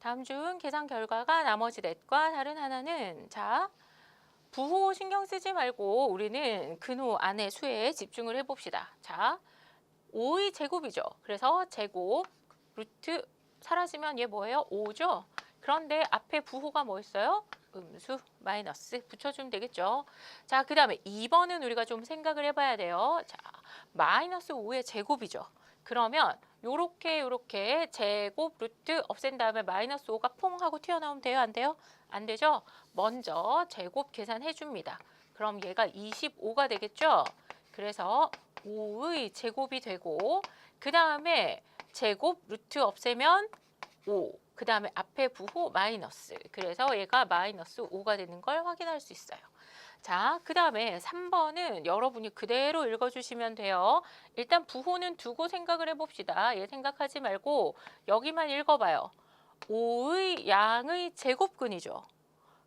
다음 중 계산 결과가 나머지 넷과 다른 하나는 자 부호 신경 쓰지 말고 우리는 근호 안의 수에 집중을 해봅시다. 자 5의 제곱이죠. 그래서 제곱 루트 사라지면 얘 뭐예요? 5죠. 그런데 앞에 부호가 뭐 있어요? 음수 마이너스 붙여주면 되겠죠. 자, 그 다음에 2번은 우리가 좀 생각을 해봐야 돼요. 자, 마이너스 5의 제곱이죠. 그러면 요렇게 요렇게 제곱 루트 없앤 다음에 마이너스 5가 퐁 하고 튀어나오면 돼요? 안 돼요? 안 되죠? 먼저 제곱 계산해 줍니다. 그럼 얘가 25가 되겠죠? 그래서 5의 제곱이 되고 그 다음에 제곱 루트 없애면 5. 그 다음에 앞에 부호 마이너스. 그래서 얘가 마이너스 5가 되는 걸 확인할 수 있어요. 자, 그 다음에 3번은 여러분이 그대로 읽어주시면 돼요. 일단 부호는 두고 생각을 해봅시다. 얘 생각하지 말고 여기만 읽어봐요. 5의 양의 제곱근이죠.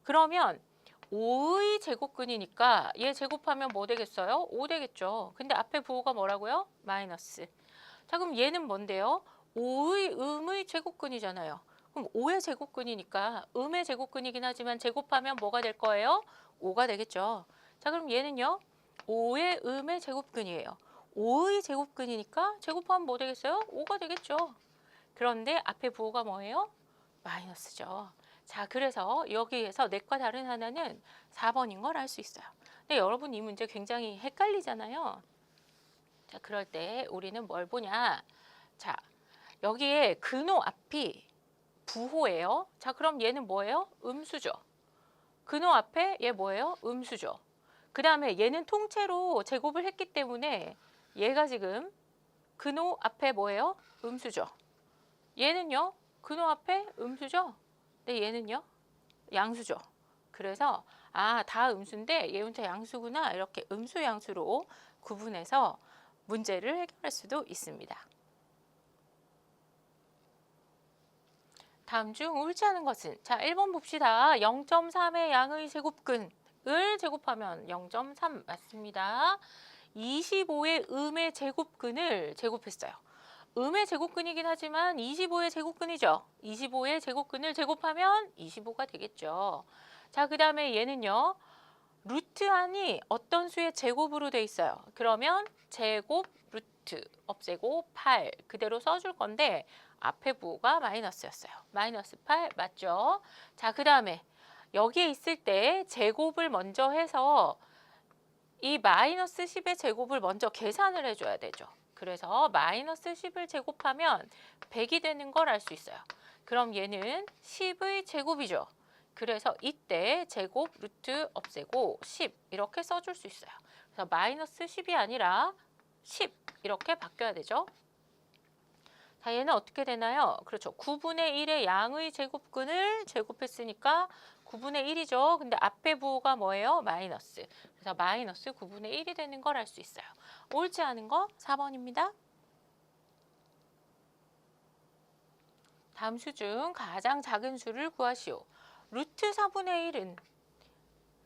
그러면 5의 제곱근이니까 얘 제곱하면 뭐 되겠어요? 5 되겠죠. 근데 앞에 부호가 뭐라고요? 마이너스. 자, 그럼 얘는 뭔데요? 5의 음의 제곱근이잖아요. 그럼 5의 제곱근이니까 음의 제곱근이긴 하지만 제곱하면 뭐가 될 거예요? 5가 되겠죠. 자, 그럼 얘는요? 5의 음의 제곱근이에요. 5의 제곱근이니까 제곱하면 뭐 되겠어요? 5가 되겠죠. 그런데 앞에 부호가 뭐예요? 마이너스죠. 자, 그래서 여기에서 넷과 다른 하나는 4번인 걸 알 수 있어요. 근데 여러분 이 문제 굉장히 헷갈리잖아요. 자, 그럴 때 우리는 뭘 보냐? 자, 여기에 근호 앞이 부호예요. 자, 그럼 얘는 뭐예요? 음수죠. 근호 앞에 얘 뭐예요? 음수죠. 그 다음에 얘는 통째로 제곱을 했기 때문에 얘가 지금 근호 앞에 뭐예요? 음수죠. 얘는요? 근호 앞에 음수죠. 근데 얘는요? 양수죠. 그래서 아, 다 음수인데 얘 혼자 양수구나. 이렇게 음수 양수로 구분해서 문제를 해결할 수도 있습니다. 다음 중 옳지 않은 것은 자 1번 봅시다. 0.3의 양의 제곱근을 제곱하면 0.3 맞습니다. 25의 음의 제곱근을 제곱했어요. 음의 제곱근이긴 하지만 25의 제곱근이죠. 25의 제곱근을 제곱하면 25가 되겠죠. 자, 그 다음에 얘는요. 루트 안이 어떤 수의 제곱으로 돼 있어요. 그러면 제곱 루트 없애고 8 그대로 써줄 건데 앞에 부호가 마이너스였어요. 마이너스 8 맞죠? 자, 그 다음에 여기에 있을 때 제곱을 먼저 해서 이 마이너스 10의 제곱을 먼저 계산을 해줘야 되죠. 그래서 마이너스 10을 제곱하면 100이 되는 걸 알 수 있어요. 그럼 얘는 10의 제곱이죠. 그래서 이때 제곱 루트 없애고 10 이렇게 써줄 수 있어요. 그래서 마이너스 10이 아니라 10 이렇게 바뀌어야 되죠. 자, 얘는 어떻게 되나요? 그렇죠. 9분의 1의 양의 제곱근을 제곱했으니까 9분의 1이죠. 근데 앞에 부호가 뭐예요? 마이너스. 그래서 마이너스 9분의 1이 되는 걸 알 수 있어요. 옳지 않은 거 4번입니다. 다음 수 중 가장 작은 수를 구하시오. 루트 4분의 1은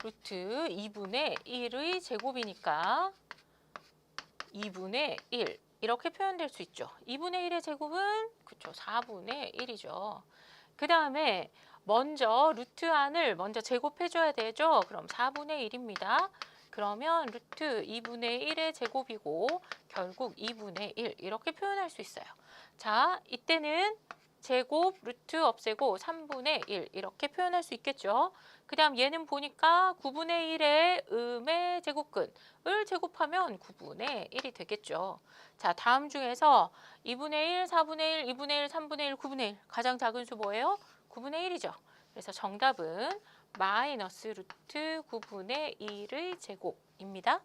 루트 2분의 1의 제곱이니까 2분의 1 이렇게 표현될 수 있죠. 2분의 1의 제곱은 그쵸 4분의 1이죠. 그 다음에 먼저 루트 안을 먼저 제곱해줘야 되죠. 그럼 4분의 1입니다. 그러면 루트 2분의 1의 제곱이고 결국 2분의 1 이렇게 표현할 수 있어요. 자, 이때는 제곱 루트 없애고 3분의 1 이렇게 표현할 수 있겠죠. 그 다음 얘는 보니까 9분의 1의 음의 제곱근을 제곱하면 9분의 1이 되겠죠. 자, 다음 중에서 2분의 1, 4분의 1, 2분의 1, 3분의 1, 9분의 1 가장 작은 수 뭐예요? 9분의 1이죠. 그래서 정답은 마이너스 루트 9분의 1의 제곱입니다.